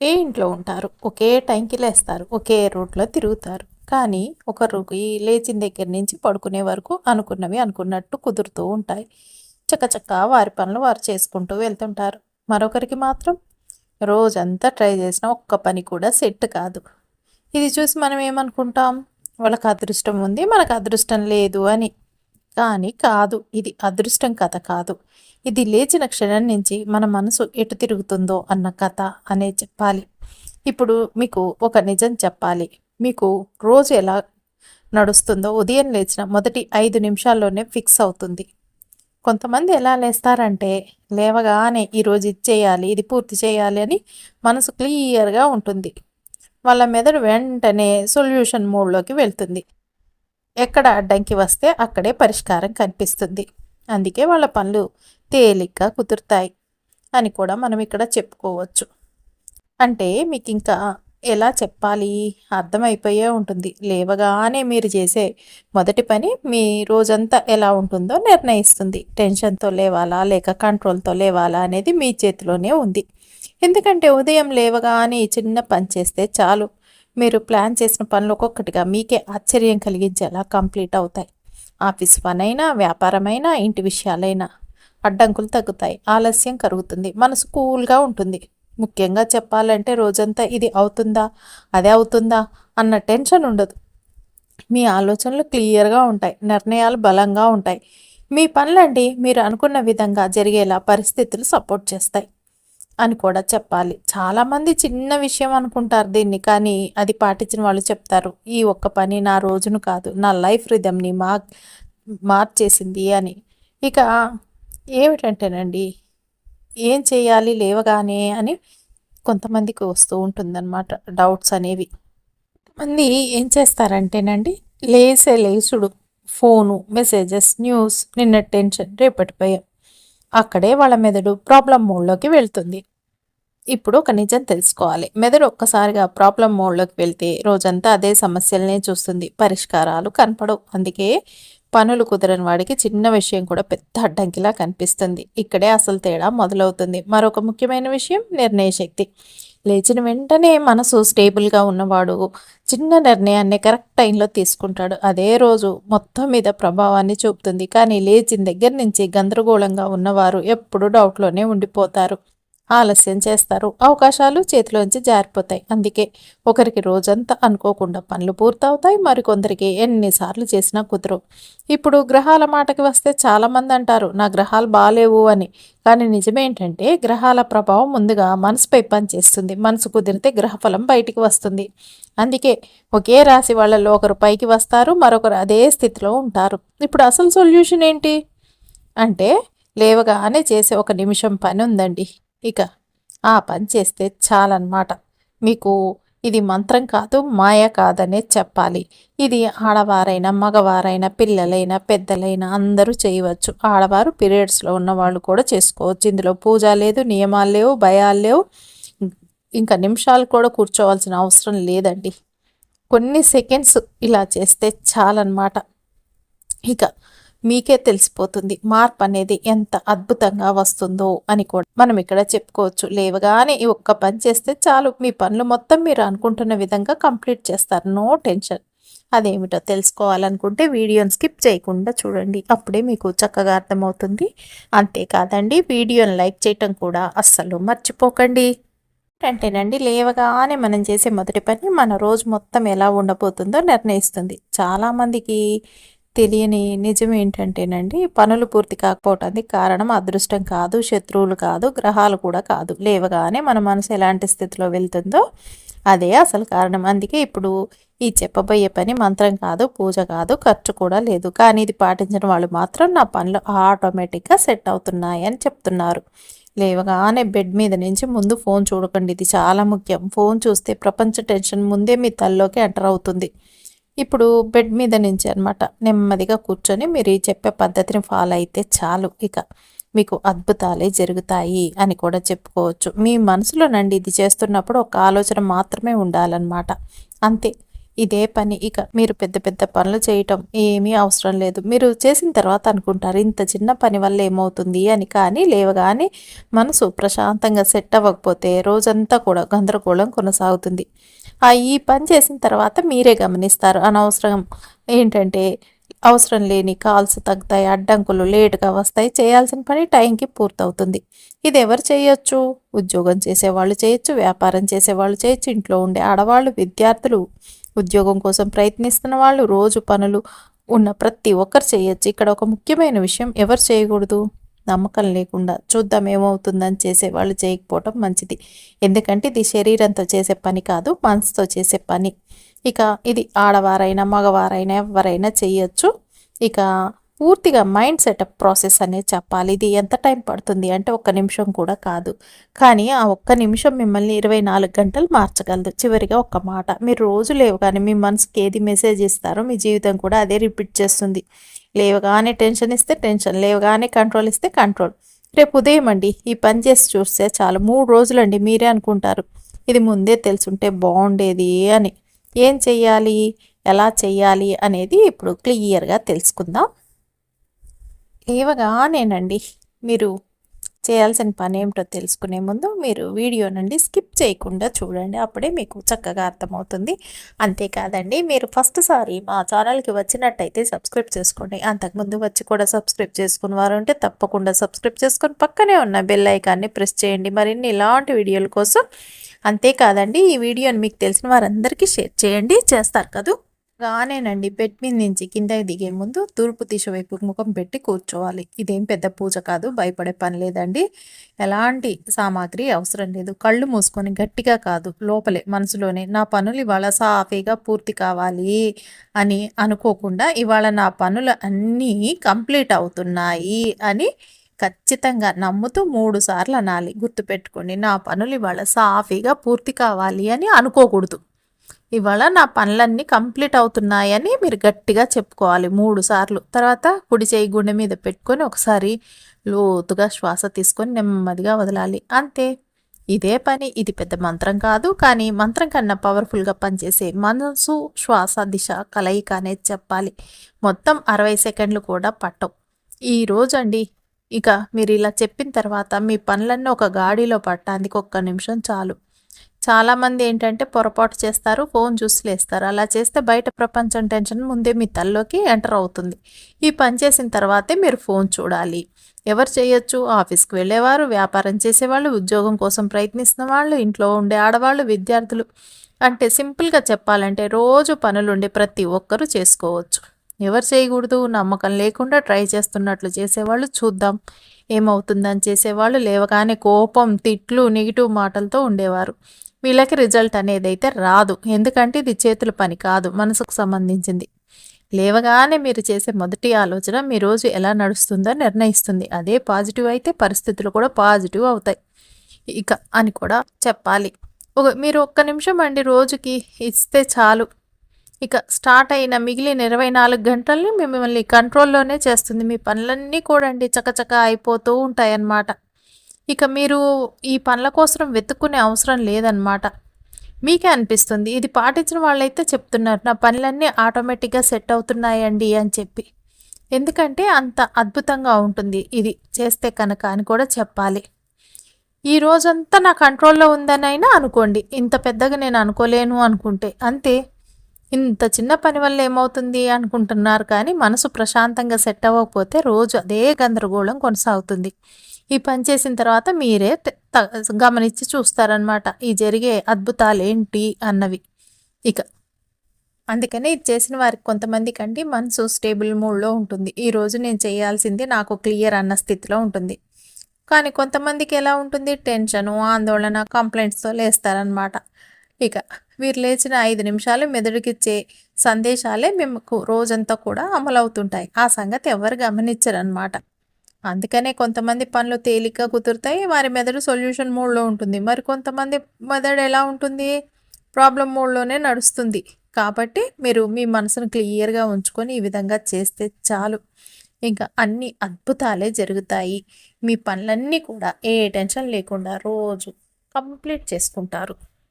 ఒకే ఇంట్లో ఉంటారు. ఒకే టైంకి లేస్తారు. ఒకే రోడ్లో తిరుగుతారు. కానీ ఒకరికి లేచిన దగ్గర నుంచి పడుకునే వరకు అనుకున్నవి అనుకున్నట్టు కుదురుతూ ఉంటాయి. చక్కచక్క వారి పనులు వారు చేసుకుంటూ వెళ్తుంటారు. మరొకరికి మాత్రం రోజంతా ట్రై చేసిన ఒక్క పని కూడా సెట్ కాదు. ఇది చూసి మనం ఏమనుకుంటాం? వాళ్ళకి అదృష్టం ఉంది మనకు అదృష్టం లేదు అని. కానీ కాదు. ఇది అదృష్టం కథ కాదు. ఇది లేచిన క్షణం నుంచి మన మనసు ఎటు తిరుగుతుందో అన్న కథ అనే చెప్పాలి. ఇప్పుడు మీకు ఒక నిజం చెప్పాలి. మీకు రోజు ఎలా నడుస్తుందో ఉదయం లేచిన మొదటి ఐదు నిమిషాల్లోనే ఫిక్స్ అవుతుంది. కొంతమంది ఎలా లేస్తారంటే లేవగానే ఈరోజు ఇది చేయాలి ఇది పూర్తి చేయాలి అని మనసు క్లియర్గా ఉంటుంది. వాళ్ళ మెదడు వెంటనే సొల్యూషన్ మోడ్లోకి వెళ్తుంది. ఎక్కడ అడ్డంకి వస్తే అక్కడే పరిష్కారం కనిపిస్తుంది. అందుకే వాళ్ళ పనులు తేలిగ్గా కుదురుతాయి అని కూడా మనం ఇక్కడ చెప్పుకోవచ్చు. అంటే మీకు ఇంకా ఎలా చెప్పాలి? అర్థమైపోయే ఉంటుంది. లేవగానే మీరు చేసే మొదటి పని మీ రోజంతా ఎలా ఉంటుందో నిర్ణయిస్తుంది. టెన్షన్తో లేవాలా? లేక కంట్రోల్తో లేవాలా అనేది మీ చేతిలోనే ఉంది. ఎందుకంటే ఉదయం లేవగానే చిన్న పని చేస్తే చాలు. మీరు ప్లాన్ చేసిన పనులు ఒక్కొక్కటిగా మీకే ఆశ్చర్యం కలిగించేలా కంప్లీట్ అవుతాయి. ఆఫీస్ పనైనా వ్యాపారమైనా ఇంటి విషయాలైనా అడ్డంకులు తగ్గుతాయి. ఆలస్యం కరుగుతుంది. మనసు కూల్గా ఉంటుంది. ముఖ్యంగా చెప్పాలంటే రోజంతా ఇది అవుతుందా అదే అవుతుందా అన్న టెన్షన్ ఉండదు. మీ ఆలోచనలు క్లియర్గా ఉంటాయి. నిర్ణయాలు బలంగా ఉంటాయి. మీ పనులండి మీరు అనుకున్న విధంగా జరిగేలా పరిస్థితులు సపోర్ట్ చేస్తాయి. అని కూడా చెప్పాలి. చాలామంది చిన్న విషయం అనుకుంటారు దీన్ని కానీ అది పాటించిన వాళ్ళు చెప్తారు ఈ ఒక్క పని నా రోజును కాదు నా లైఫ్ రిధమ్ని మా మార్చేసింది అని. ఇక ఏమిటంటేనండి ఏం చేయాలి లేవగానే అని కొంతమందికి వస్తూ ఉంటుందన్నమాట డౌట్స్ అనేవి. మంది ఏం చేస్తారంటేనండి లేసే లేసుడు ఫోను మెసేజెస్ న్యూస్ నిన్న టెన్షన్ రేపటి భయం అక్కడే వాళ్ళ మెదడు ప్రాబ్లం మోడ్లోకి వెళ్తుంది. ఇప్పుడు ఒక నిజం తెలుసుకోవాలి. మెదడు ఒక్కసారిగా ప్రాబ్లం మోడ్లోకి వెళ్తే రోజంతా అదే సమస్యలనే చూస్తుంది. పరిష్కారాలు కనపడవు. అందుకే పనులు కుదరని వాడికి చిన్న విషయం కూడా పెద్ద అడ్డంకిలా కనిపిస్తుంది. ఇక్కడే అసలు తేడా మొదలవుతుంది. మరొక ముఖ్యమైన విషయం నిర్ణయ శక్తి. లేచిన వెంటనే మనసు స్టేబుల్గా ఉన్నవాడు చిన్న నిర్ణయాన్ని కరెక్ట్ టైంలో తీసుకుంటాడు. అదే రోజు మొత్తం మీద ప్రభావాన్ని చూపుతుంది. కానీ లేచిన దగ్గర నుంచి గందరగోళంగా ఉన్నవారు ఎప్పుడు డౌట్లోనే ఉండిపోతారు. ఆలస్యం చేస్తారు. అవకాశాలు చేతిలోంచి జారిపోతాయి. అందుకే ఒకరికి రోజంతా అనుకోకుండా పనులు పూర్తవుతాయి. మరికొందరికి ఎన్నిసార్లు చేసినా కుదరు ఇప్పుడు గ్రహాల మాటకి వస్తే చాలామంది అంటారు నా గ్రహాలు బాగాలేవు అని. కానీ నిజమేంటంటే గ్రహాల ప్రభావం ముందుగా మనసుపై పనిచేస్తుంది. మనసు కుదిరితే గ్రహఫలం బయటికి వస్తుంది. అందుకే ఒకే రాశి వాళ్ళలో ఒకరు పైకి వస్తారు మరొకరు అదే స్థితిలో ఉంటారు. ఇప్పుడు అసలు సొల్యూషన్ ఏంటి? అంటే లేవగానే చేసే ఒక నిమిషం పని ఉందండి. ఇక ఆ పని చేస్తే చాలన్నమాట. మీకు ఇది మంత్రం కాదు మాయ కాదనే చెప్పాలి. ఇది ఆడవారైనా మగవారైనా పిల్లలైనా పెద్దలైనా అందరూ చేయవచ్చు. ఆడవారు పీరియడ్స్లో ఉన్న వాళ్ళు కూడా చేసుకోవచ్చు. ఇందులో పూజ లేదు నియమాలు లేవు భయాలు లేవు. ఇంకా నిమిషాలు కూడా కూర్చోవాల్సిన అవసరం లేదండి. కొన్ని సెకండ్స్ ఇలా చేస్తే చాలన్నమాట. ఇక మీకే తెలిసిపోతుంది. మార్పు అనేది ఎంత అద్భుతంగా వస్తుందో అని కూడా మనం ఇక్కడ చెప్పుకోవచ్చు. లేవగానే ఈ ఒక్క పని చేస్తే చాలు. మీ పనులు మొత్తం మీరు అనుకుంటున్న విధంగా కంప్లీట్ చేస్తారు. No tension. అదేమిటో తెలుసుకోవాలనుకుంటే వీడియోని స్కిప్ చేయకుండా చూడండి. అప్పుడే మీకు చక్కగా అర్థమవుతుంది. అంతేకాదండి వీడియోని లైక్ చేయటం కూడా అస్సలు మర్చిపోకండి. అంటేనండి లేవగానే మనం చేసే మొదటి పని మన రోజు మొత్తం ఎలా ఉండబోతుందో నిర్ణయిస్తుంది. చాలామందికి తెలియని నిజం ఏంటంటేనండి పనులు పూర్తి కాకపోవటానికి కారణం అదృష్టం కాదు శత్రువులు కాదు గ్రహాలు కూడా కాదు. లేవగానే మన మనసు ఎలాంటి స్థితిలో వెళ్తుందో అదే అసలు కారణం. అందుకే ఇప్పుడు ఈ చెప్పబోయే పని మంత్రం కాదు పూజ కాదు ఖర్చు కూడా లేదు. కానీ ఇది పాటించిన వాళ్ళు మాత్రం నా పనులు ఆటోమేటిక్గా సెట్ అవుతున్నాయి అని చెప్తున్నారు. లేవగానే బెడ్ మీద నుంచి ముందు ఫోన్ చూడకండి. ఇది చాలా ముఖ్యం. ఫోన్ చూస్తే ప్రపంచ టెన్షన్ ముందే మీ తల్లోకి ఎంటర్ అవుతుంది. ఇప్పుడు బెడ్ మీద నుంచి అనమాట నెమ్మదిగా కూర్చొని మీరు చెప్పే పద్ధతిని ఫాలో అయితే చాలు. ఇక మీకు అద్భుతాలే జరుగుతాయి అని కూడా చెప్పుకోవచ్చు. మీ మనసులో నండి ఇది చేస్తున్నప్పుడు ఒక ఆలోచన మాత్రమే ఉండాలన్నమాట. అంతే. ఇదే పని. ఇక మీరు పెద్ద పెద్ద పనులు చేయటం ఏమీ అవసరం లేదు. మీరు చేసిన తర్వాత అనుకుంటారు ఇంత చిన్న పని వల్ల ఏమవుతుంది? అని కానీ లేవగానే మనసు ప్రశాంతంగా సెట్ అవ్వకపోతే రోజంతా కూడా గందరగోళం కొనసాగుతుంది. ఈ పని చేసిన తర్వాత మీరే గమనిస్తారు. అనవసరం ఏంటంటే అవసరం లేని కాల్స్ తగ్గుతాయి అడ్డంకులు లేటుగా వస్తాయి చేయాల్సిన పని టైంకి పూర్తవుతుంది. ఇది ఎవరు చేయొచ్చు? ఉద్యోగం చేసేవాళ్ళు చేయొచ్చు వ్యాపారం చేసేవాళ్ళు చేయొచ్చు ఇంట్లో ఉండే ఆడవాళ్ళు విద్యార్థులు ఉద్యోగం కోసం ప్రయత్నిస్తున్న వాళ్ళు రోజు పనులు ఉన్న ప్రతి ఒక్కరు చేయొచ్చు. ఇక్కడ ఒక ముఖ్యమైన విషయం ఎవరు చేయకూడదు? నమ్మకం లేకుండా చూద్దాం ఏమవుతుందని చేసే వాళ్ళు చేయకపోవటం మంచిది. ఎందుకంటే ఇది శరీరంతో చేసే పని కాదు మనసుతో చేసే పని. ఇక ఇది ఆడవారైనా మగవారైనా ఎవరైనా చేయొచ్చు. ఇక పూర్తిగా మైండ్ సెటప్ ప్రాసెస్ అనేది చెప్పాలి. ఇది ఎంత టైం పడుతుంది అంటే ఒక్క నిమిషం కూడా కాదు. కానీ ఆ ఒక్క నిమిషం మిమ్మల్ని ఇరవై నాలుగు గంటలు మార్చగలదు. చివరిగా ఒక్క మాట. మీరు రోజు లేవు కానీ మీ మనసుకి ఏది మెసేజ్ ఇస్తారో మీ జీవితం కూడా అదే రిపీట్ చేస్తుంది. లేవగానే టెన్షన్ ఇస్తే టెన్షన్ లేవగానే కంట్రోల్ ఇస్తే కంట్రోల్. రేపు ఉదయం అండి ఈ పని చేసి చూస్తే చాలు. మూడు రోజులండి మీరే అనుకుంటారు. ఇది ముందే తెలుసుంటే బాగుండేది అని. ఏం చెయ్యాలి? ఎలా చెయ్యాలి? అనేది ఇప్పుడు క్లియర్గా తెలుసుకుందాం. లేవగానేనండి మీరు చేయాల్సిన పని ఏమిటో తెలుసుకునే ముందు మీరు వీడియో నుండి స్కిప్ చేయకుండా చూడండి. అప్పుడే మీకు చక్కగా అర్థమవుతుంది. అంతేకాదండి మీరు ఫస్ట్ సారి మా ఛానల్కి వచ్చినట్టయితే సబ్స్క్రైబ్ చేసుకోండి. అంతకుముందు వచ్చి కూడా సబ్స్క్రైబ్ చేసుకున్న వారు ఉంటే తప్పకుండా సబ్స్క్రైబ్ చేసుకొని పక్కనే ఉన్న బెల్ ఐకాన్ని ప్రెస్ చేయండి. మరిన్ని ఇలాంటి వీడియోల కోసం అంతేకాదండి ఈ వీడియోని మీకు తెలిసిన వారందరికీ షేర్ చేయండి. చేస్తారు కదా? రానేనండి. బెడ్ మీద నుంచి కిందకి దిగే ముందు తూర్పు దిశ వైపు ముఖం పెట్టి కూర్చోవాలి. ఇదేం పెద్ద పూజ కాదు భయపడే పని లేదండి. ఎలాంటి సామాగ్రి అవసరం లేదు. కళ్ళు మూసుకొని గట్టిగా కాదు లోపలే మనసులోనే నా పనులు ఇవాళ సాఫీగా పూర్తి కావాలి అని అనుకోకుండా ఇవాళ నా పనులు అన్నీ కంప్లీట్ అవుతున్నాయి అని ఖచ్చితంగా నమ్ముతూ మూడు సార్లు అనాలి. గుర్తుపెట్టుకోండి నా పనులు ఇవాళ సాఫీగా పూర్తి కావాలి అని అనుకోకూడదు. ఇవాళ నా పనులన్నీ కంప్లీట్ అవుతున్నాయని మీరు గట్టిగా చెప్పుకోవాలి. మూడు సార్లు. తర్వాత కుడి చేయి గుండె మీద పెట్టుకొని ఒకసారి లోతుగా శ్వాస తీసుకొని నెమ్మదిగా వదలాలి. అంతే. ఇదే పని. ఇది పెద్ద మంత్రం కాదు. కానీ మంత్రం కన్నా పవర్ఫుల్గా పనిచేసే మనసు శ్వాస దిశ కలయిక అనేది చెప్పాలి. మొత్తం అరవై సెకండ్లు కూడా పట్టవు. ఈ రోజండి ఇక మీరు ఇలా చెప్పిన తర్వాత మీ పనులన్నీ ఒక గాడిలో పట్టడానికి ఒక్క నిమిషం చాలు. చాలామంది ఏంటంటే పొరపాటు చేస్తారు ఫోన్ చూసి లేస్తారు అలా చేస్తే బయట ప్రపంచం టెన్షన్ ముందే మీ తల్లోకి ఎంటర్ అవుతుంది. ఈ పని చేసిన తర్వాతే మీరు ఫోన్ చూడాలి. ఎవరు చేయొచ్చు? ఆఫీస్కి వెళ్ళేవారు వ్యాపారం చేసేవాళ్ళు ఉద్యోగం కోసం ప్రయత్నిస్తున్న వాళ్ళు ఇంట్లో ఉండే ఆడవాళ్ళు విద్యార్థులు. అంటే సింపుల్గా చెప్పాలంటే రోజు పనులుండే ప్రతి ఒక్కరూ చేసుకోవచ్చు. ఎవరు చేయకూడదు? నమ్మకం లేకుండా ట్రై చేస్తున్నట్లు చేసేవాళ్ళు చూద్దాం. ఏమవుతుందని చేసేవాళ్ళు లేవగానే కోపం తిట్లు నెగిటివ్ మాటలతో ఉండేవారు. వీళ్ళకి రిజల్ట్ అనేది అయితే రాదు. ఎందుకంటే ఇది చేతుల పని కాదు మనసుకు సంబంధించింది. లేవగానే మీరు చేసే మొదటి ఆలోచన మీ రోజు ఎలా నడుస్తుందో నిర్ణయిస్తుంది. అదే పాజిటివ్ అయితే పరిస్థితులు కూడా పాజిటివ్ అవుతాయి. ఇక అని కూడా చెప్పాలి. ఒక మీరు ఒక్క నిమిషం అండి రోజుకి ఇస్తే చాలు. ఇక స్టార్ట్ అయిన మిగిలిన ఇరవై నాలుగు గంటల్ని మిమ్మల్ని కంట్రోల్లోనే చేస్తుంది. మీ పనులన్నీ కూడా అండి చకచక అయిపోతూ ఉంటాయన్నమాట. ఇక మీరు ఈ పనుల కోసం వెతుక్కునే అవసరం లేదనమాట మీకే అనిపిస్తుంది. ఇది పాటించిన వాళ్ళైతే చెప్తున్నారు నా పనులన్నీ ఆటోమేటిక్గా సెట్ అవుతున్నాయండి అని చెప్పి. ఎందుకంటే అంత అద్భుతంగా ఉంటుంది ఇది చేస్తే కనుక అని కూడా చెప్పాలి. ఈ రోజంతా నా కంట్రోల్లో ఉందని అయినా అనుకోండి. ఇంత పెద్దగా నేను అనుకోలేను అనుకుంటే. అంతే. ఇంత చిన్న పని వల్ల ఏమవుతుంది అనుకుంటున్నారు కానీ మనసు ప్రశాంతంగా సెట్ అవ్వకపోతే రోజు అదే గందరగోళం కొనసాగుతుంది. ఈ పని చేసిన తర్వాత మీరే గమనించి చూస్తారనమాట ఈ జరిగే అద్భుతాలు ఏంటి అన్నవి. ఇక అందుకనే ఇది చేసిన వారికి కొంతమంది కంటే మనసు స్టేబుల్ మూడ్లో ఉంటుంది. ఈరోజు నేను చేయాల్సింది నాకు క్లియర్ అన్న స్థితిలో ఉంటుంది. కానీ కొంతమందికి ఎలా ఉంటుంది? టెన్షను ఆందోళన కంప్లైంట్స్తో లేస్తారనమాట ఇక వీరు లేచిన ఐదు నిమిషాలు మెదడుకిచ్చే సందేశాలే మేము రోజంతా కూడా అమలవుతుంటాయి. ఆ సంగతి ఎవరు గమనించరనమాట అందుకనే కొంతమంది పనులు తేలిక కుదురుతాయి వారి మెదడు సొల్యూషన్ మూడ్లో ఉంటుంది. మరి కొంతమంది మెదడు ఎలా ఉంటుంది? ప్రాబ్లం మూడ్లోనే నడుస్తుంది. కాబట్టి మీరు మీ మనసును క్లియర్గా ఉంచుకొని ఈ విధంగా చేస్తే చాలు. ఇంకా అన్ని అద్భుతాలే జరుగుతాయి. మీ పనులన్నీ కూడా ఏ టెన్షన్ లేకుండా రోజు కంప్లీట్ చేసుకుంటారు.